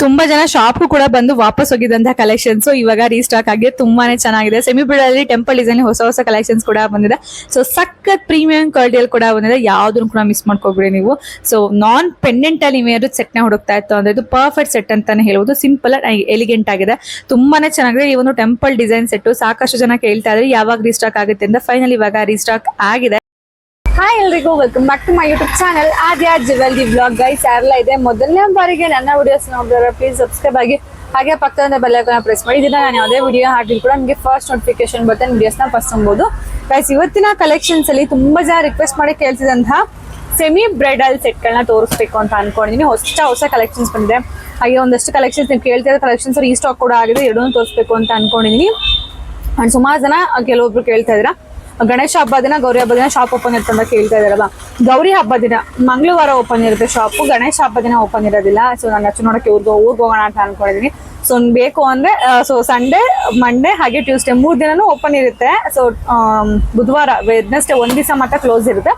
ತುಂಬಾ ಜನ ಶಾಪ್ ಕೂಡ ಬಂದು ವಾಪಸ್ ಹೋಗಿದಂತಹ ಕಲೆಕ್ಷನ್ಸ್ ಇವಾಗ ರೀಸ್ಟಾಕ್ ಆಗಿದೆ ತುಂಬಾನೇ ಚೆನ್ನಾಗಿದೆ. ಸೆಮಿ ಬಿಡಲ್ಲಿ ಟೆಂಪಲ್ ಡಿಸೈನ್ ಹೊಸ ಹೊಸ ಕಲೆಕ್ಷನ್ಸ್ ಕೂಡ ಬಂದಿದೆ. ಸೊ ಸಖತ್ ಪ್ರೀಮಿಯಂ ಕ್ವಾಲಿಟಿಯಲ್ಲಿ ಕೂಡ ಬಂದಿದೆ. ಯಾವ್ದನ್ನು ಕೂಡ ಮಿಸ್ ಮಾಡ್ಕೋಬಿಡಿ ನೀವು. ಸೊ ನಾನ್ ಪೆಂಡೆಂಟ್ ಅಲ್ಲಿ ನೀವೇನಾದ್ರು ಸೆಟ್ನ ಹುಡುಕ್ತಾ ಇತ್ತು. ಅಂದ್ರೆ ಇದು ಪರ್ಫೆಕ್ಟ್ ಸೆಟ್ ಅಂತಾನೆ ಹೇಳ್ಬೋದು. ಸಿಂಪಲ್ ಎಲಿಗೆಂಟ್ ಆಗಿದೆ. ತುಂಬಾನೇ ಚೆನ್ನಾಗಿದೆ. ಈ ಒಂದು ಟೆಂಪಲ್ ಡಿಸೈನ್ ಸೆಟ್ ಸಾಕಷ್ಟು ಜನ ಕೇಳ್ತಾ ಇದ್ರೆ. ಯಾವಾಗ ರೀಸ್ಟಾಕ್ ಆಗುತ್ತೆ ಅಂತ. ಫೈನಲ್ ಇವಾಗ ರೀಸ್ಟಾಕ್ ಆಗಿದೆ. ಹಾಯ್ ಎಲ್ರಿಗೂ welcome back to my YouTube channel Aadya the blog guys ಯಾರೆಲ್ಲ ಇದೆ, ಮೊದಲನೇ ಬಾರಿಗೆ ನನ್ನ ವಿಡಿಯೋಸ್ ನೋಡಿದ್ರೆ ಪ್ಲೀಸ್ ಸಬ್ಸ್ಕ್ರೈಬ್ ಆಗಿ. ಹಾಗೆ ಪಕ್ಕದ ಬೆಲ್ಲೈಕನ್ನ ಪ್ರೆಸ್ ಮಾಡಿ. ಇದನ್ನ ನಾನು ಯಾವುದೇ ವಿಡಿಯೋ ಹಾಕಿದ್ರು ಕೂಡ ನಿಮಗೆ ಫಸ್ಟ್ ನೋಟಿಫಿಕೇಶನ್ ಬರುತ್ತೆ ವಿಡಿಯೋಸ್ನ ಫಸ್ಟ್ ನೋಡ್ಬೋದು ಗೈಸ್ ಇವತ್ತಿನ ಕಲೆಕ್ಷನ್ಸ್ ಅಲ್ಲಿ ತುಂಬಾ ಜನ ರಿಕ್ವೆಸ್ಟ್ ಮಾಡಿ ಕೇಳ್ತಿದಂತಹ ಸೆಮಿ ಬ್ರೈಡಲ್ ಸೆಟ್ಗಳನ್ನ ತೋರಿಸ್ಬೇಕು ಅಂತ ಅನ್ಕೊಂಡಿದ್ದೀನಿ ಹೊಸ ಹೊಸ ಕಲೆಕ್ಷನ್ಸ್ ಬಂದಿದೆ. ಹಾಗೆ ಒಂದಷ್ಟು ಕಲೆಕ್ಷನ್ಸ್ ನೀವು ಕೇಳ್ತಿರೋ ಕಲೆಕ್ಷನ್ಸ್ ಈ ಸ್ಟಾಕ್ ಕೂಡ ಆಗಿದೆ, ಎರಡನ್ನೂ ತೋರಿಸ್ಬೇಕು ಅಂತ ಅನ್ಕೊಂಡಿದ್ದೀನಿ ಅಂಡ್ ಸುಮಾರು ಜನ ಕೆಲವೊಬ್ರು ಕೇಳ್ತಾ ಇದ್ದೀರಾ. ಗಣೇಶ ಹಬ್ಬ ದಿನ, ಗೌರಿ ಹಬ್ಬ ದಿನ ಶಾಪ್ ಓಪನ್ ಇರುತ್ತೆ ಅಂತ ಕೇಳ್ತಾ ಇದಾರಲ್ಲ ಗೌರಿ ಹಬ್ಬ ದಿನ, ಮಂಗಳವಾರ ಓಪನ್ ಇರುತ್ತೆ ಶಾಪು ಗಣೇಶ ಹಬ್ಬ ದಿನ ಓಪನ್ ಇರೋದಿಲ್ಲ. ಸೊ ನಾನು ಅಚ್ಚು ನೋಡಕ್ಕೆ ಊರ್ಗೆ ಊರ್ಗೆ ಹೋಗೋಣ ಅಂತ ಅನ್ಕೊಂಡಿದ್ದೀನಿ ಸೊ ಬೇಕು ಅಂದ್ರೆ ಸೊ ಸಂಡೇ ಮಂಡೇ ಹಾಗೆ ಟ್ಯೂಸ್ಡೇ ಮೂರ್ ದಿನನೂ ಓಪನ್ ಇರುತ್ತೆ. ಸೊ ಬುಧವಾರ ವೆಡ್ನೆಸ್ಡೇ ಒಂದ್ ದಿವಸ ಮಾತ್ರ ಕ್ಲೋಸ್ ಇರುತ್ತೆ.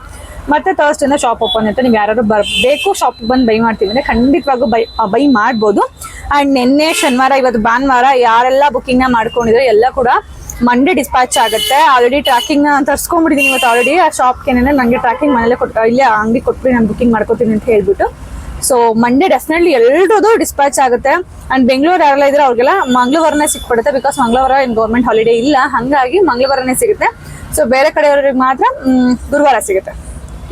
ಮತ್ತೆ ಥರ್ಸ್ಡೇನ ಶಾಪ್ ಓಪನ್ ಇರುತ್ತೆ. ನೀವು ಯಾರು ಬರಬೇಕು ಶಾಪ್ ಬಂದು ಬೈ ಮಾಡ್ತೀವಿ ಅಂದ್ರೆ ಖಂಡಿತವಾಗೂ ಬೈ ಬೈ ಮಾಡ್ಬೋದು. ಅಂಡ್ ನಿನ್ನೆ ಶನಿವಾರ, ಇವತ್ತು ಭಾನುವಾರ ಯಾರೆಲ್ಲ ಬುಕ್ಕಿಂಗ್ನ ಮಾಡ್ಕೊಂಡಿದ್ರೆ ಎಲ್ಲ ಕೂಡ ಮಂಡೇ ಡಿಸ್ಪ್ಯಾಚ್ ಆಗುತ್ತೆ. ಆಲ್ರೆಡಿ ಟ್ರ್ಯಾಕಿಂಗ್ ತರ್ಸ್ಕೊಂಡ್ಬಿಟ್ಟಿದ್ದೀನಿ ಇವತ್ತು ಆಲ್ರೆಡಿ ಆ ಶಾಪ್ಗೆ ನನಗೆ ಟ್ರ್ಯಾಕಿಂಗ್ ಮನೇಲೆ ಕೊಟ್ಟು ಇಲ್ಲೇ ಅಂಗಡಿ ಕೊಟ್ಬಿಟ್ಟು ನಾನು ಬುಕಿಂಗ್ ಮಾಡ್ಕೋತೀನಿ ಅಂತ ಹೇಳ್ಬಿಟ್ಟು. ಸೊ ಮಂಡೇ ಡೆಫಿನೆಟ್ಲಿ ಎಲ್ರದ್ದು ಡಿಸ್ಪ್ಯಾಚ್ ಆಗುತ್ತೆ. ಅಂಡ್ ಬೆಂಗಳೂರು ಯಾರೆಲ್ಲ ಇದ್ರೆ ಅವ್ರಿಗೆಲ್ಲ ಮಂಗಳವಾರನೇ ಸಿಕ್ಬಿಡುತ್ತೆ ಬಿಕಾಸ್ ಮಂಗಳವಾರ ಏನು ಗೌರ್ಮೆಂಟ್ ಹಾಲಿಡೇ ಇಲ್ಲ. ಹಾಗಾಗಿ ಮಂಗಳವಾರನೇ ಸಿಗುತ್ತೆ. ಸೊ ಬೇರೆ ಕಡೆಯವ್ರಿಗೆ ಮಾತ್ರ ಗುರುವಾರ ಸಿಗುತ್ತೆ.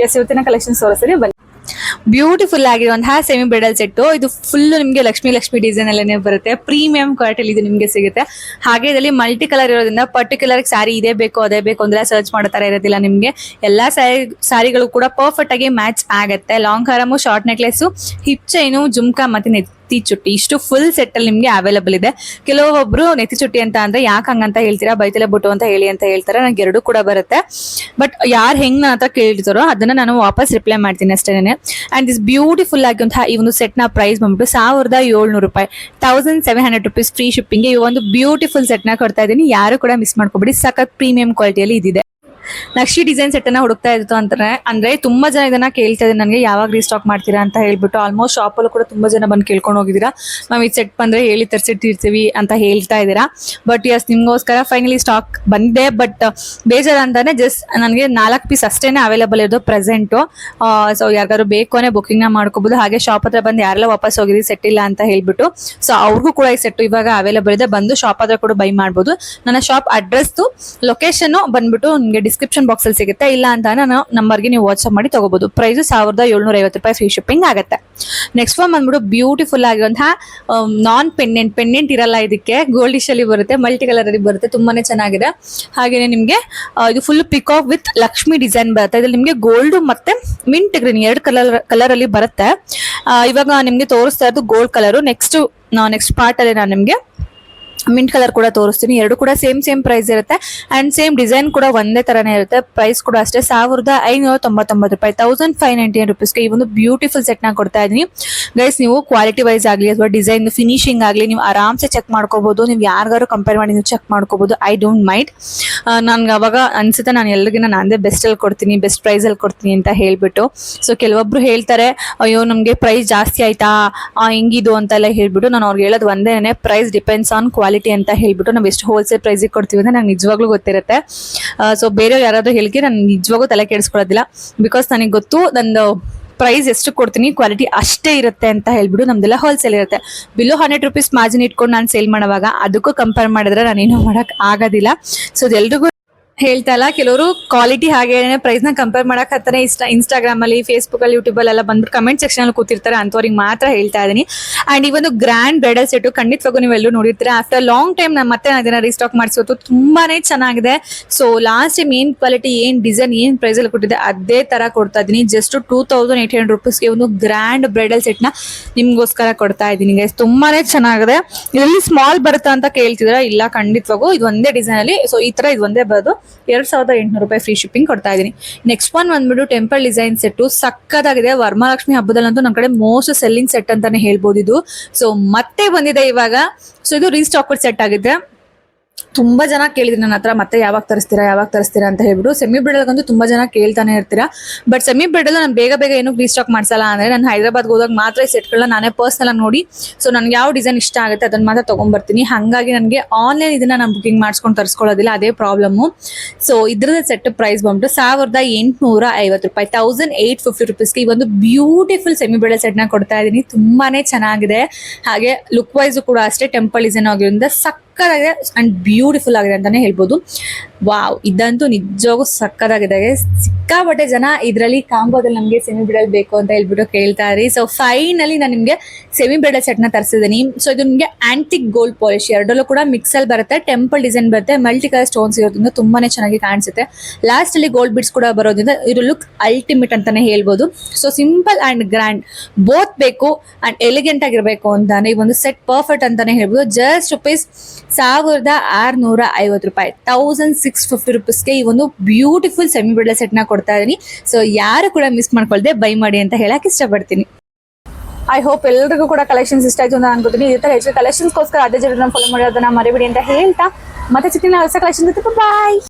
ಎಸ್ ಇವತ್ತಿನ ಕಲೆಕ್ಷನ್ಸ್ ತೋರಿಸ್ತೀನಿ. ಬನ್ನಿ. ಬ್ಯೂಟಿಫುಲ್ ಆಗಿರುವಂತಹ ಸೆಮಿ ಬ್ರೈಡಲ್ ಸೆಟ್ ಇದು ಫುಲ್ ನಿಮಗೆ ಲಕ್ಷ್ಮಿ ಲಕ್ಷ್ಮಿ ಡಿಸೈನ್ ಅಲ್ಲೇ ಬರುತ್ತೆ. ಪ್ರೀಮಿಯಂ ಕ್ವಾಲಿಟಿಲಿ ಇದು ನಿಮಗೆ ಸಿಗುತ್ತೆ. ಹಾಗೆ ಇದರಲ್ಲಿ ಮಲ್ಟಿ ಕಲರ್ ಇರೋದ್ರಿಂದ ಪರ್ಟಿಕ್ಯುಲರ್ ಸ್ಯಾರಿ ಇದೇ ಬೇಕು, ಅದೇ ಬೇಕು ಅಂದ್ರೆ ಸರ್ಚ್ ಮಾಡೋ ತರ ಇರೋದಿಲ್ಲ ನಿಮಗೆ. ಎಲ್ಲಾ ಸ್ಯಾರಿ ಸ್ಯಾರಿಗಳು ಕೂಡ ಪರ್ಫೆಕ್ಟ್ ಆಗಿ ಮ್ಯಾಚ್ ಆಗುತ್ತೆ. Long ಹಾರಮು short necklace hip chain jhumka ಮತ್ತೆ ನೆತ್ತಿ ಚುಟ್ಟಿ. ಇಷ್ಟು ಫುಲ್ ಸೆಟ್ ಅಲ್ಲಿ ನಿಮ್ಗೆ ಅವೈಲಬಲ್ ಇದೆ. ಕೆಲವೊಬ್ರು ನೆತ್ತಿ ಚುಟ್ಟಿ ಅಂತ ಅಂದ್ರೆ ಯಾಕೆ ಹಂಗಂತ ಹೇಳ್ತೀರಾ, ಬೈತಲೆ ಬುಟ್ಟು ಅಂತ ಹೇಳಿ ಅಂತ ಹೇಳ್ತಾರೆ ನನಗೆ ಎರಡು ಕೂಡ ಬರುತ್ತೆ. ಬಟ್ ಯಾರು ಹೆಂಗ್ ನನ್ನ ಹತ್ರ ಕೇಳ್ತಾರೋ ಅದನ್ನ ನಾನು ವಾಪಸ್ ರಿಪ್ಲೈ ಮಾಡ್ತೀನಿ ಅಷ್ಟೇನೆ. ಅಂಡ್ ದಿಸ್ ಬ್ಯೂಟಿಫುಲ್ ಆಗಿರುವಂತಹ ಈ ಒಂದು ಸೆಟ್ನ ಪ್ರೈಸ್ ಬಂದ್ಬಿಟ್ಟು ಸಾವಿರದ ಏಳ್ನೂರು ರೂಪಾಯಿ. Thousand seven hundred rupees free shipping ಈ ಒಂದು ಬ್ಯೂಟಿಫುಲ್ ಸೆಟ್ನ ಕೊಡ್ತಾ ಇದ್ದೀನಿ. ಯಾರು ಕೂಡ ಮಿಸ್ ಮಾಡ್ಕೊಬಿಡಿ. ಸಖತ್ ಪ್ರೀಮಿಯಂ ಕ್ವಾಲಿಟಿಯಲ್ಲಿ ಇದಿದೆ. ನಕ್ಷಿ ಡಿಸೈನ್ ಸೆಟ್ ಅನ್ನ ಹುಡುಕ್ತಾ ಇತ್ತು ಅಂತಾರೆ ಅಂದ್ರೆ ತುಂಬಾ ಜನ ಇದನ್ನ ಕೇಳ್ತಾ ಇದ್ದಾರೆ ನನಗೆ ಯಾವಾಗ ರೀಸ್ಟಾಕ್ ಮಾಡ್ತೀರಾ ಅಂತ ಹೇಳ್ಬಿಟ್ಟು ಆಲ್ಮೋಸ್ಟ್ ಶಾಪ್ ಅಲ್ಲೂ ಕೂಡ ತುಂಬಾ ಜನ ಬಂದು ಕೇಳ್ಕೊಂಡು ಹೋಗಿದ್ದೀರಾ. ನಾವು ಈ ಸೆಟ್ ಬಂದ್ರೆ ಹೇಳಿ ತರಿಸಿಟ್ಟಿರ್ತೀವಿ ಅಂತ ಹೇಳ್ತಾ ಇದ್ದೀರಾ. ಬಟ್ ಯಸ್ ನಿಮ್ಗೋಸ್ಕರ ಫೈನಲಿ ಸ್ಟಾಕ್ ಬಂದಿದೆ. ಬಟ್ ಬೇಜಾರ ಅಂತಾನೆ ಜಸ್ಟ್ ನನಗೆ ನಾಲ್ಕು ಪೀಸ್ ಅಷ್ಟೇನೆ ಅವೈಲೇಬಲ್ ಇರೋದು ಪ್ರೆಸೆಂಟು ಸೊ ಯಾರಿಗಾದ್ರು ಬೇಕು ಅನ್ನೇ ಬುಕಿಂಗ್ನ ಮಾಡ್ಕೋಬಹುದು ಹಾಗೆ ಶಾಪ್ ಹತ್ರ ಬಂದು ಯಾರೆಲ್ಲ ವಾಪಸ್ ಹೋಗಿರಿ ಸೆಟ್ ಇಲ್ಲ ಅಂತ ಹೇಳ್ಬಿಟ್ಟು. ಸೊ ಅವ್ರಿಗೂ ಕೂಡ ಈ ಸೆಟ್ ಇವಾಗ ಅವೈಲೇಬಲ್ ಇದೆ. ಬಂದು ಶಾಪ್ ಹತ್ರ ಕೂಡ ಬೈ ಮಾಡ್ಬೋದು. ನನ್ನ ಶಾಪ್ ಅಡ್ರೆಸ್ ಲೊಕೇಶನ್ ಬಂದ್ಬಿಟ್ಟು ನಿಮಗೆ ಡಿಸ್ಕ್ರಿಪ್ಷನ್ ಬಾಕ್ಸ್ ಅಲ್ಲಿ ಸಿಗುತ್ತೆ. ಇಲ್ಲ ಅಂತ ನಾನು ನಂಬರ್ಗೆ ನೀವು ವಾಟ್ಸ್ಆಪ್ ಮಾಡಿ ತಗೋಬಹುದು ಪ್ರೈಸ್ ಸಾವಿರದ ಏಳ್ನೂರ ಐವತ್ತು ರೂಪಾಯಿ ಫ್ರೀ ಶಿಪ್ಪಿಂಗ್ ಆಗುತ್ತೆ. ನೆಕ್ಸ್ಟ್ ಒನ್ ಬಂದ್ಬಿಟ್ಟು ಬ್ಯೂಟಿಫುಲ್ ಆಗಿರುವಂತಹ ನಾನ್ ಪೆಂಡೆಂಟ್ ಪೆಂಡೆಂಟ್ ಇರಲ್ಲ ಇದಕ್ಕೆ. ಗೋಲ್ಡಿಶ್ ಅಲ್ಲಿ ಬರುತ್ತೆ ಮಲ್ಟಿ ಕಲರ್ ಅಲ್ಲಿ ಬರುತ್ತೆ, ತುಂಬಾನೇ ಚೆನ್ನಾಗಿದೆ. ಹಾಗೇನೆ ನಿಮಗೆ ಇದು full peacock with Lakshmi design ಬರುತ್ತೆ. ಇದ್ರಲ್ಲಿ ನಿಮಗೆ ಗೋಲ್ಡ್ ಮತ್ತೆ ಮಿಂಟ್ ಗ್ರೀನ್ ಎರಡು ಕಲರ್ ಕಲರ್ ಅಲ್ಲಿ ಬರುತ್ತೆ. ಇವಾಗ ನಿಮಗೆ ತೋರಿಸ್ತಾ ಇರೋದು gold colour next next part ಅಲ್ಲಿ ನಾನು ನಿಮ್ಗೆ ಮಿಂಟ್ ಕಲರ್ ಕೂಡ ತೋರಿಸ್ತೀನಿ. ಎರಡು ಕೂಡ ಸೇಮ್ ಸೇಮ್ ಪ್ರೈಸ್ ಇರುತ್ತೆ. ಅಂಡ್ ಸೇಮ್ ಡಿಸೈನ್ ಕೂಡ ಒಂದೇ ತರನೇ ಇರುತ್ತೆ. ಪ್ರೈಸ್ ಕೂಡ ಅಷ್ಟೇ. ಸಾವಿರದ ಐನೂರ ತೊಂಬತ್ತೊಂಬತ್ತು ರೂಪಾಯಿ ತೌಸಂಡ್ ಫೈವ್ ನೈಂಟಿ ರುಪೀಸ್ಗೆ ಈ ಒಂದು ಬ್ಯೂಟಿಫುಲ್ ಸೆಟ್ನ ಕೊಡ್ತಾ ಇದೀನಿ ಗೈಸ್ ನೀವು ಕ್ವಾಲಿಟಿ ವೈಸ್ ಆಗಲಿ ಅಥವಾ ಡಿಸೈನ್ ಫಿನಿಶಿಂಗ್ ಆಗಲಿ ನೀವು ಆರಾಮ್ಸೆ ಚೆಕ್ ಮಾಡ್ಕೋಬಹುದು ನೀವು ಯಾರಿಗಾರು ಕಂಪೇರ್ ಮಾಡಿ ನೀವು ಚೆಕ್ ಮಾಡ್ಕೋಬಹುದು ಐ ಡೋಂಟ್ ಮೈಂಡ್ ನನ್ಗೆ ಅವಾಗ ಅನ್ಸುತ್ತೆ ನಾನು ಎಲ್ರಿಗಿನ ನಾನೇ ಬೆಸ್ಟ್ ಅಲ್ಲಿ ಕೊಡ್ತೀನಿ ಬೆಸ್ಟ್ ಪ್ರೈಸ್ ಅಲ್ಲಿ ಕೊಡ್ತೀನಿ ಅಂತ ಹೇಳ್ಬಿಟ್ಟು. ಸೊ ಕೆಲವೊಬ್ರು ಹೇಳ್ತಾರೆ, ಅಯ್ಯೋ, ನಮಗೆ ಪ್ರೈಸ್ ಜಾಸ್ತಿ ಆಯ್ತಾ? ಹೆಂಗಿದು ಅಂತೆಲ್ಲ ಹೇಳ್ಬಿಟ್ಟು ನಾನು ಅವ್ರಿಗೆ ಹೇಳೋದು ಒಂದೇನೆ. ಪ್ರೈಸ್ ಡಿಪೆಂಡ್ಸ್ ಆನ್ ಕ್ವಾಲಿಟಿ ಅಂತ ಹೇಳ್ಬಿಟ್ಟು ನಾವು ಎಷ್ಟು ಹೋಲ್ಸೇಲ್ ಪ್ರೈಸಿಗೆ ಕೊಡ್ತೀವಿ ಅಂತ ನಂಗೆ ನಿಜವಾಗ್ಲೂ ಗೊತ್ತಿರುತ್ತೆ. ಸೊ ಬೇರೆಯವ್ರು ಯಾರಾದರೂ ಹೇಳಿಕೆ ನಾನು ನಿಜವಾಗೂ ತಲೆ ಕೆಡಿಸ್ಕೊಳ್ಳೋದಿಲ್ಲ. ಬಿಕಾಸ್ ನನಗೆ ಗೊತ್ತು ನಂದು ಪ್ರೈಸ್ ಎಷ್ಟು ಕೊಡ್ತೀನಿ ಕ್ವಾಲಿಟಿ ಅಷ್ಟೇ ಇರುತ್ತೆ ಅಂತ ಹೇಳ್ಬಿಟ್ಟು ನಮ್ದೆಲ್ಲ ಹೋಲ್ಸೇಲ್ ಇರುತ್ತೆ. ಬಿಲೋ ಹಂಡ್ರೆಡ್ ರುಪೀಸ್ ಮಾರ್ಜಿನ್ ಇಟ್ಕೊಂಡು ನಾನು ಸೇಲ್ ಮಾಡುವಾಗ, ಅದಕ್ಕೂ ಕಂಪೇರ್ ಮಾಡಿದ್ರೆ ನಾನೇನು ಮಾಡೋಕ್ಕೆ ಆಗೋದಿಲ್ಲ. ಸೊ ಅದೆಲ್ರಿಗೂ ಹೇಳ್ತಾ ಇಲ್ಲ. ಕೆಲವರು ಕ್ವಾಲಿಟಿ ಹಾಗೆ ಪ್ರೈಸ್ನ ಕಂಪೇರ್ ಮಾಡಕ್ ಹತ್ತಾನೆ ಇಷ್ಟ ಇನ್ಸ್ಟಾಗ್ರಾಮ್ ಅಲ್ಲಿ ಫೇಸ್ಬುಕ್ ಅಲ್ಲಿ ಯೂಟ್ಯೂಬ್ ಅಲ್ಲೆಲ್ಲ ಬಂದ್ಬಿಟ್ಟು ಕಮೆಂಟ್ ಸೆಕ್ಷನ್ ಅಲ್ಲಿ ಕೂತಿರ್ತಾರೆ. ಅಂತವ್ರಿಗೆ ಮಾತ್ರ ಹೇಳ್ತಾ ಇದೀನಿ. ಅಂಡ್ ಈ ಒಂದು ಗ್ರ್ಯಾಂಡ್ ಬ್ರೈಡಲ್ ಸೆಟ್ ಖಂಡಿತವಾಗೂ ನೀವು ಎಲ್ಲರೂ ನೋಡಿರ್ತೀರಾ. ಆಫ್ಟರ್ ಲಾಂಗ್ ಟೈಮ್ ನಾನು ಮತ್ತೆ ಅದನ್ನ ರೀಸ್ಟಾಕ್ ಮಾಡಿಸೋದು ತುಂಬಾನೇ ಚೆನ್ನಾಗಿದೆ. ಸೊ ಲಾಸ್ಟ್ ಟೈಮ್ ಏನ್ ಕ್ವಾಲಿಟಿ ಏನ್ ಡಿಸೈನ್ ಏನ್ ಪ್ರೈಸ್ ಅಲ್ಲಿ ಕೊಟ್ಟಿದೆ ಅದೇ ತರ ಕೊಡ್ತಾ ಇದೀನಿ. Just two thousand eight hundred ರುಪೀಸ್ಗೆ ಒಂದು ಗ್ರ್ಯಾಂಡ್ ಬ್ರೈಡಲ್ ಸೆಟ್ನ ನಿಮ್ಗೋಸ್ಕರ ಕೊಡ್ತಾ ಇದ್ದೀನಿ ಗೈಸ್ ತುಂಬಾನೇ ಚೆನ್ನಾಗಿದೆ. ಇದರಲ್ಲಿ ಸ್ಮಾಲ್ ಬರುತ್ತಾ ಅಂತ ಕೇಳ್ತಿದ್ರ ಇಲ್ಲ, ಖಂಡಿತವಾಗೂ. ಇದು ಒಂದೇ ಡಿಸೈನ್ ಅಲ್ಲಿ. ಸೊ ಈ ತರ ಇದು ಒಂದೇ ಬರೋದು. ಎರಡ್ ಸಾವಿರದ ಎಂಟುನೂರು ರೂಪಾಯಿ ಫ್ರೀ ಶಿಪ್ಪಿಂಗ್ ಕೊಡ್ತಾ ಇದೀನಿ ನೆಕ್ಸ್ಟ್ ಒನ್ ಬಂದ್ಬಿಟ್ಟು ಟೆಂಪಲ್ ಡಿಸೈನ್ ಸೆಟ್ ಸಕ್ಕದಾಗಿದೆ ವರಮಹಾಲಕ್ಷ್ಮಿ ಹಬ್ಬದಲ್ಲಂತೂ ನಮ್ಮ ಕಡೆ ಮೋಸ್ಟ್ ಸೆಲ್ಲಿಂಗ್ ಸೆಟ್ ಅಂತಾನೆ ಹೇಳ್ಬೋದು ಇದು. ಸೊ ಮತ್ತೆ ಬಂದಿದೆ ಇವಾಗ. ಸೊ ಇದು ರೀಸ್ಟಾಕ್ ಸೆಟ್ ಆಗಿದೆ ತುಂಬಾ ಜನ ಕೇಳಿದ್ರಿ ನನ್ನ ಹತ್ರ, ಮತ್ತೆ ಯಾವಾಗ ತರಿಸ್ತೀರಾ ಯಾವಾಗ ತರಿಸ್ತೀರಾ ಅಂತ ಹೇಳ್ಬಿಟ್ಟು. ಸೆಮಿ ಬ್ರಿಡಲ್ಗಂತೂ ತುಂಬಾ ಜನ ಕೇಳ್ತಾನೆ ಇರ್ತೀರಾ. ಬಟ್ ಸೆಮಿ ಬ್ರಿಡಲ್ ನಾನು ಬೇಗ ಬೇಗ ಏನು ರೀಸ್ಟಾಕ್ ಮಾಡ್ಸಲ್ಲ ಅಂದ್ರೆ ನಾನು ಹೈದರಾಬಾದ್ಗೆ ಹೋದಾಗ ಮಾತ್ರ ಈ ಸೆಟ್ಗಳನ್ನ ನಾನೇ ಪರ್ಸನಲ್ ನೋಡಿ. ಸೊ ನನಗೆ ಯಾವ ಡಿಸೈನ್ ಇಷ್ಟ ಆಗುತ್ತೆ ಅದನ್ನ ಮಾತ್ರ ತಗೊಂಡ್ಬರ್ತೀನಿ ಹಾಗಾಗಿ ನನಗೆ ಆನ್ಲೈನ್ ಇದನ್ನ ನಾನು ಬುಕಿಂಗ್ ಮಾಡಿಸ್ಕೊಂಡು ತರಿಸ್ಕೊಳ್ಳೋದಿಲ್ಲ, ಅದೇ ಪ್ರಾಬ್ಲಮ್ಮು ಸೊ ಇದ್ರದ್ದು ಸೆಟ್ ಪ್ರೈಸ್ ಬಂದ್ಬಿಟ್ಟು ಸಾವಿರದ ಎಂಟುನೂರ ಐವತ್ತು ರೂಪಾಯಿ ತೌಸಂಡ್ ಏಟ್ ಫಿಫ್ಟಿ ರುಪೀಸ್ಗೆ ಈ ಒಂದು ಬ್ಯೂಟಿಫುಲ್ ಸೆಮಿ ಸೆಟ್ ಸೆಟ್ನ ಕೊಡ್ತಾ ಇದ್ದೀನಿ. ತುಂಬಾನೇ ಚೆನ್ನಾಗಿದೆ. ಹಾಗೆ ಲುಕ್ ವೈಸು ಕೂಡ ಅಷ್ಟೇ ಟೆಂಪಲ್ ಡಿಸೈನ್ ಆಗಿರೋದ್ರಿಂದ ಸಕ್ಕತ್ತಾಗಿದೆ ಅಂಡ್ ಬ್ಯೂಟಿಫುಲ್ ಆಗಿದೆ ಅಂತಾನೆ ಹೇಳ್ಬೋದು. ವಾವ್, ಇದಂತೂ ನಿಜವಾಗೂ ಸಕ್ಕತ್ತಾಗಿದೆ ಸಿಕ್ಕಾಪಟ್ಟೆ ಜನ ಇದರಲ್ಲಿ ಕಾಂಬೋದಲ್ಲಿ ನಮಗೆ ಸೆಮಿ ಬ್ರಿಡಲ್ ಬೇಕು ಅಂತ ಹೇಳ್ಬಿಟ್ಟು ಕೇಳ್ತಾ ಇರಿ ಸೊ ಫೈನಲಿ ನಾನು ನಿಮಗೆ ಸೆಮಿ ಬ್ರಿಡಲ್ ಸೆಟ್ನ ತರಿಸಿದ್ದೀನಿ. ಸೊ ಇದು ನಿಮಗೆ ಆಂಟಿಕ್ ಗೋಲ್ಡ್ ಪಾಲಿಶ್ ಎರಡಲ್ಲೂ ಕೂಡ ಮಿಕ್ಸಲ್ ಬರುತ್ತೆ ಟೆಂಪಲ್ ಡಿಸೈನ್ ಬರುತ್ತೆ ಮಲ್ಟಿ ಕಲರ್ ಸ್ಟೋನ್ಸ್ ಇರೋದ್ರಿಂದ ತುಂಬಾನೇ ಚೆನ್ನಾಗಿ ಕಾಣಿಸುತ್ತೆ. ಲಾಸ್ಟ್ ಅಲ್ಲಿ ಗೋಲ್ಡ್ ಬಿಡ್ಸ್ ಕೂಡ ಬರೋದ್ರಿಂದ ಇದು ಲುಕ್ ಅಲ್ಟಿಮೇಟ್ ಅಂತಾನೆ ಹೇಳ್ಬೋದು. So simple and grand both ಬೇಕು ಅಂಡ್ ಎಲಿಗೆಂಟ್ ಆಗಿರ್ಬೇಕು ಅಂತಾನೆ, ಈ ಒಂದು ಸೆಟ್ ಪರ್ಫೆಕ್ಟ್ ಅಂತಾನೆ ಹೇಳ್ಬೋದು. ಜಸ್ಟ್ ರುಪೀಸ್ ಸಾವಿರದ ಆರುನೂರ ಐವತ್ತು ರೂಪಾಯಿ. ತೌಸಂಡ್ ಸಿಕ್ಸ್ ಫಿಫ್ಟಿ ರುಪೀಸ್ಗೆ ಈ ಒಂದು ಬ್ಯೂಟಿಫುಲ್ ಸೆಮಿ ಬ್ರಿಡಲ್ ಸೆಟ್ನ ಕೊಡ್ತಾ ಇದೀನಿ. ಸೊ ಯಾರು ಕೂಡ ಮಿಸ್ ಮಾಡ್ಕೊಳ್ದೆ ಬೈ ಮಾಡಿ ಅಂತ ಹೇಳಕ್ ಇಷ್ಟಪಡ್ತೀನಿ. ಐ ಹೋಪ್ ಎಲ್ಲರಿಗೂ ಕೂಡ ಕಲೆಕ್ಷನ್ಸ್ ಇಷ್ಟ ಆಯ್ತು ಅಂತ ಅನ್ಕೋತೀನಿ. ಇದೇ ತರ ಹೆಚ್ಚು ಕಲೆಕ್ಷನ್ಸ್ಗೋಸ್ಕರ ಅದೇ ಜನ ಫಾಲೋ ಮಾಡೋದನ್ನ ಮರಿಬಿಡಿ ಅಂತ ಹೇಳ್ತಾ. ಮತ್ತೆ ಚಿತ್ರ ಹೊಸ ಕಲೆಕ್ಷನ್ ಜೊತೆ. ಬಾಯ್